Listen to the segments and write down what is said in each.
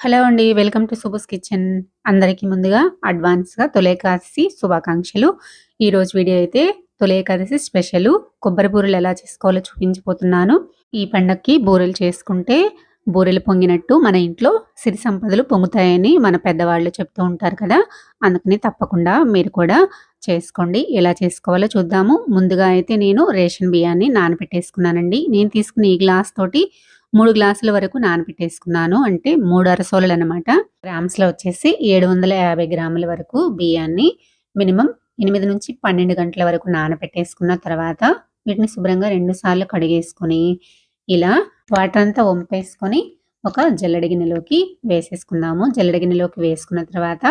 Hello అండి welcome to సుబుస్ kitchen. అందరికీ ముందుగా అడ్వాన్స్గా తొలేకాదశి శుభాకాంక్షలు. ఈరోజు వీడియో అయితే తొలేకాదశి స్పెషల్. కొబ్బరి బూరెలు ఎలా చేసుకోవాలో చూపించిపోతున్నాను ఈ పండక్కి బూరెలు చేసుకుంటే బూరెలు పొంగినట్టు మన ఇంట్లో సిరి సంపదలు పొంగుతాయని మన పెద్దవాళ్ళు చెప్తూ ఉంటారు కదా. అందుకని తప్పకుండా మీరు కూడా చేసుకోండి. ఎలా చేసుకోవాలో చూద్దాము. ముందుగా అయితే నేను రేషన్ బియ్యాన్ని నానబెట్టేసుకున్నానండి. నేను తీసుకున్న ఈ గ్లాస్ తోటి మూడు గ్లాసుల వరకు నానబెట్టేసుకున్నాను. అంటే మూడు అరసోలు అనమాట గ్రామ్స్లో వచ్చేసి ఏడు వందల యాభై గ్రాముల వరకు బియ్యాన్ని మినిమం ఎనిమిది నుంచి పన్నెండు గంటల వరకు నానబెట్టేసుకున్న తర్వాత వీటిని శుభ్రంగా రెండు సార్లు కడిగేసుకొని ఇలా వాటర్ అంతా వంపేసుకొని ఒక జల్లడి గిన్నెలోకి వేసేసుకుందాము. జల్లడి గిన్నెలోకి వేసుకున్న తర్వాత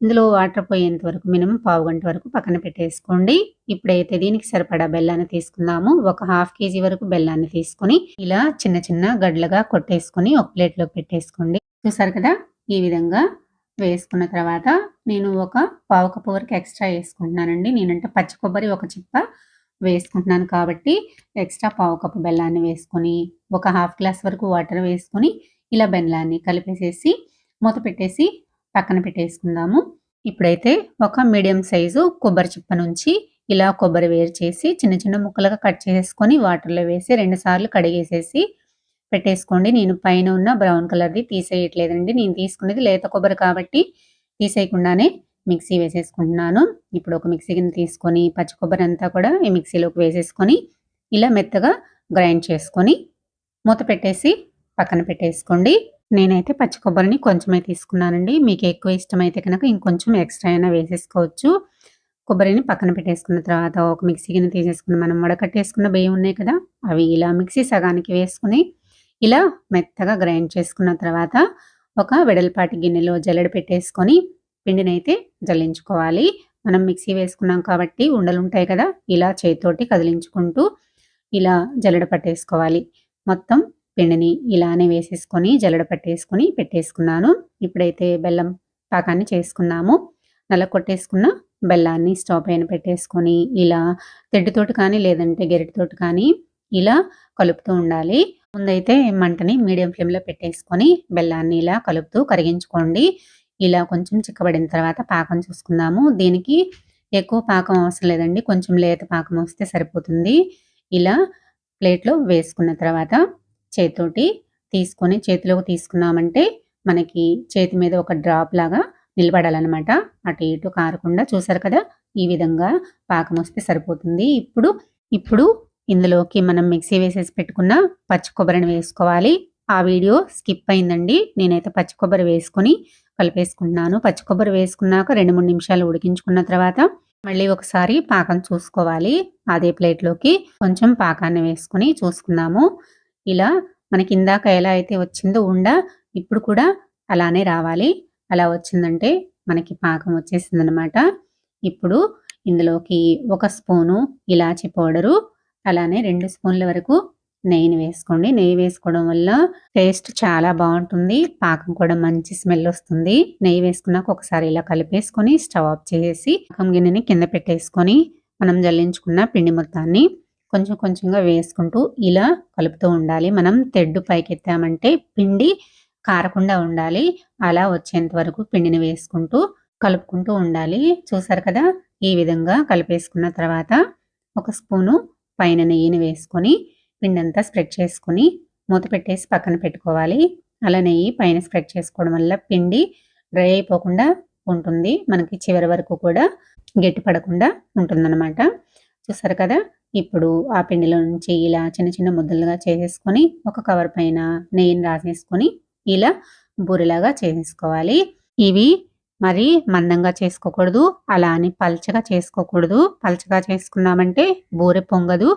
ఇందులో వాటర్ పోయేంత వరకు మినిమం పావు గంట వరకు పక్కన పెట్టేసుకోండి. ఇప్పుడైతే దీనికి సరిపడా బెల్లాన్ని తీసుకుందాము. ఒక హాఫ్ కేజీ వరకు బెల్లాన్ని తీసుకొని ఇలా చిన్న చిన్న గడ్లగా కొట్టేసుకొని ఒక ప్లేట్లో పెట్టేసుకోండి. చూసారు కదా? ఈ విధంగా వేసుకున్న తర్వాత నేను ఒక పావు కప్పు వరకు ఎక్స్ట్రా వేసుకుంటున్నానండి. నేనంటే పచ్చి కొబ్బరి ఒక చిప్ప వేసుకుంటున్నాను కాబట్టి ఎక్స్ట్రా పావు కప్పు బెల్లాన్ని వేసుకొని ఒక హాఫ్ గ్లాస్ వరకు వాటర్ వేసుకొని ఇలా బెల్లాన్ని కలిపేసేసి మూత పెట్టేసి పక్కన పెట్టేసుకుందాము. ఇప్పుడైతే ఒక మీడియం సైజు కొబ్బరి చిప్ప నుంచి ఇలా కొబ్బరి వేరు చేసి చిన్న చిన్న ముక్కలుగా కట్ చేసుకొని వాటర్లో వేసి రెండుసార్లు కడిగేసేసి పెట్టేసుకోండి. నేను పైన ఉన్న బ్రౌన్ కలర్ది తీసేయట్లేదండి. నేను తీసుకునేది లేత కొబ్బరి కాబట్టి తీసేయకుండానే మిక్సీ వేసేసుకుంటున్నాను. ఇప్పుడు ఒక మిక్సీ గిన్నె తీసుకొని పచ్చి కొబ్బరి అంతా కూడా ఈ మిక్సీలోకి వేసేసుకొని ఇలా మెత్తగా గ్రైండ్ చేసుకొని మూత పెట్టేసి పక్కన పెట్టేసుకోండి. నేనైతే పచ్చి కొబ్బరిని కొంచెమే తీసుకున్నానండి. మీకు ఎక్కువ ఇష్టమైతే కనుక ఇంకొంచెం ఎక్స్ట్రా అయినా వేసేసుకోవచ్చు. కొబ్బరిని పక్కన పెట్టేసుకున్న తర్వాత ఒక మిక్సీ గిన్నె తీసేసుకుని మనం వడకట్టేసుకున్న బియ్యం ఉన్నాయి కదా అవి ఇలా మిక్సీ సగానికి వేసుకుని ఇలా మెత్తగా గ్రైండ్ చేసుకున్న తర్వాత ఒక వెడల్పాటి గిన్నెలో జల్లెడ పెట్టేసుకొని పిండిని అయితే జల్లించుకోవాలి. మనం మిక్సీ వేసుకున్నాం కాబట్టి ఉండలు ఉంటాయి కదా ఇలా చేతితోటి కదిలించుకుంటూ ఇలా జల్లెడ పట్టేసుకోవాలి. మొత్తం పిండిని ఇలానే వేసేసుకొని జల్లడ పట్టేసుకొని పెట్టేసుకున్నాను. ఇప్పుడైతే బెల్లం పాకాన్ని చేసుకున్నాము. నల్ల కొట్టేసుకున్న బెల్లాన్ని స్టవ్ పైన పెట్టేసుకొని ఇలా తెడ్డుతోటి కానీ లేదంటే గెరిటితోటి కానీ ఇలా కలుపుతూ ఉండాలి. ముందైతే మంటని మీడియం ఫ్లేమ్లో పెట్టేసుకొని బెల్లాన్ని ఇలా కలుపుతూ కరిగించుకోండి. ఇలా కొంచెం చిక్కబడిన తర్వాత పాకం చూసుకుందాము. దీనికి ఎక్కువ పాకం అవసరం లేదండి. కొంచెం లేత పాకం వస్తే సరిపోతుంది. ఇలా ప్లేట్లో వేసుకున్న తర్వాత చేతితోటి తీసుకొని చేతిలోకి తీసుకున్నామంటే మనకి చేతి మీద ఒక డ్రాప్ లాగా నిలబడాలన్నమాట. అటు ఇటు కారకుండా చూసారు కదా ఈ విధంగా పాకం వస్తే సరిపోతుంది. ఇప్పుడు ఇప్పుడు ఇందులోకి మనం మిక్సీ వేసేసి పెట్టుకున్న పచ్చి కొబ్బరిని వేసుకోవాలి. ఆ వీడియో స్కిప్ అయిందండి. నేనైతే పచ్చి కొబ్బరి వేసుకొని కలిపేసుకుంటున్నాను. పచ్చి కొబ్బరి వేసుకున్నాక రెండు మూడు నిమిషాలు ఉడికించుకున్న తర్వాత మళ్ళీ ఒకసారి పాకం చూసుకోవాలి. అదే ప్లేట్లోకి కొంచెం పాకాన్ని వేసుకొని చూసుకున్నాము ఇలా మనకి ఇందాక ఎలా అయితే వచ్చిందో ఉండ ఇప్పుడు కూడా అలానే రావాలి. అలా వచ్చిందంటే మనకి పాకం వచ్చేసింది అనమాట ఇప్పుడు ఇందులోకి ఒక స్పూను ఇలాచి పౌడరు అలానే రెండు స్పూన్ల వరకు నెయ్యిని వేసుకోండి. నెయ్యి వేసుకోవడం వల్ల టేస్ట్ చాలా బాగుంటుంది. పాకం కూడా మంచి స్మెల్ వస్తుంది. నెయ్యి వేసుకున్నాక ఒకసారి ఇలా కలిపేసుకొని స్టవ్ ఆఫ్ చేసి పాకం గిన్నెని కింద పెట్టేసుకొని మనం జల్లించుకున్న పిండి మొత్తాన్ని కొంచెం కొంచెంగా వేసుకుంటూ ఇలా కలుపుతూ ఉండాలి. మనం తెడ్డు పైకెత్తామంటే పిండి కారకుండా ఉండాలి. అలా వచ్చేంత వరకు పిండిని వేసుకుంటూ కలుపుకుంటూ ఉండాలి. చూసారు కదా? ఈ విధంగా కలిపేసుకున్న తర్వాత ఒక స్పూను పైన నెయ్యిని వేసుకొని పిండి అంతా స్ప్రెడ్ చేసుకొని మూత పెట్టేసి పక్కన పెట్టుకోవాలి. అలా నెయ్యి పైన స్ప్రెడ్ చేసుకోవడం వల్ల పిండి డ్రై అయిపోకుండా ఉంటుంది. మనకి చివరి వరకు కూడా గట్టి పడకుండా ఉంటుందన్నమాట. చూసారు కదా? ఇప్పుడు ఆ పిండిలో నుంచి ఇలా చిన్న చిన్న ముద్దలుగా చేసేసుకొని ఒక కవర్ పైన నెయ్యిని రాసేసుకొని ఇలా బూరెలాగా చేసేసుకోవాలి ఇవి మరి మందంగా చేసుకోకూడదు అలా అని పల్చగా చేసుకోకూడదు. పల్చగా చేసుకున్నామంటే బూరె పొంగదు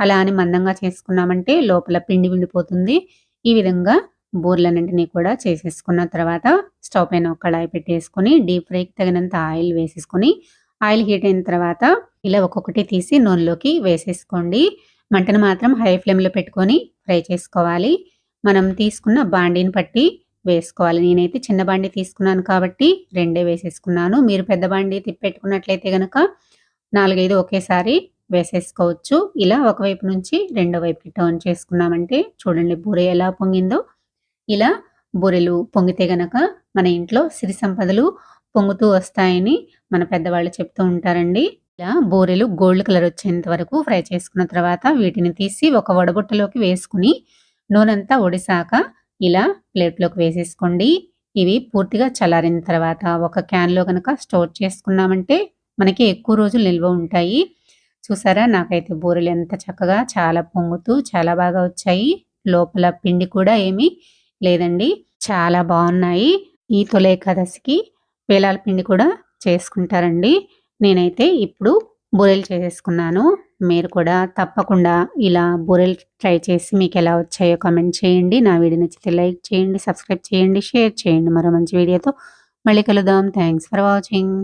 అలా అని మందంగా చేసుకున్నామంటే లోపల పిండి విండిపోతుంది. ఈ విధంగా బూరెలన్నింటినీ కూడా చేసేసుకున్న తర్వాత స్టవ్ పైన ఒక కళాయి పెట్టేసుకొని డీప్ ఫ్రైకి తగినంత ఆయిల్ వేసేసుకొని ఆయిల్ హీట్ అయిన తర్వాత ఇలా ఒక్కొక్కటి తీసి నూనెలోకి వేసేసుకోండి. మంటను మాత్రం హై ఫ్లేమ్లో పెట్టుకొని ఫ్రై చేసుకోవాలి. మనం తీసుకున్న బాండీని పట్టి వేసుకోవాలి. నేనైతే చిన్న బాండీ తీసుకున్నాను కాబట్టి రెండే వేసేసుకున్నాను. మీరు పెద్ద బాండీ తిప్పెట్టుకున్నట్లయితే కనుక నాలుగైదు ఒకేసారి వేసేసుకోవచ్చు. ఇలా ఒకవైపు నుంచి రెండో వైపుకి టర్న్ చేసుకున్నామంటే చూడండి బూరె ఎలా పొంగిందో. ఇలా బూరెలు పొంగితే గనక మన ఇంట్లో సిరి సంపదలు పొంగుతూ వస్తాయని మన పెద్దవాళ్ళు చెప్తూ ఉంటారండి. ఇలా బూరెలు గోల్డ్ కలర్ వచ్చేంత వరకు ఫ్రై చేసుకున్న తర్వాత వీటిని తీసి ఒక వడబుట్టలోకి వేసుకుని నూనెంతా ఒడిసాక ఇలా ప్లేట్లోకి వేసేసుకోండి. ఇవి పూర్తిగా చల్లారిన తర్వాత ఒక క్యాన్లో కనుక స్టోర్ చేసుకున్నామంటే మనకి ఎక్కువ రోజులు నిల్వ ఉంటాయి. చూసారా? నాకైతే బూరెలు ఎంత చక్కగా చాలా పొంగుతూ చాలా బాగా వచ్చాయి. లోపల పిండి కూడా ఏమీ లేదండి. చాలా బాగున్నాయి. ఈ తొలే ఏకాదశికి వేలాల పిండి కూడా చేసుకుంటారండి. నేనైతే ఇప్పుడు బూరెలు చేసేసుకున్నాను. మీరు కూడా తప్పకుండా ఇలా బూరెలు ట్రై చేసి మీకు ఎలా వచ్చాయో కామెంట్ చేయండి. నా వీడియో నచ్చితే లైక్ చేయండి సబ్స్క్రైబ్ చేయండి షేర్ చేయండి. మరో మంచి వీడియోతో మళ్ళీ కలుద్దాం. Thanks for watching.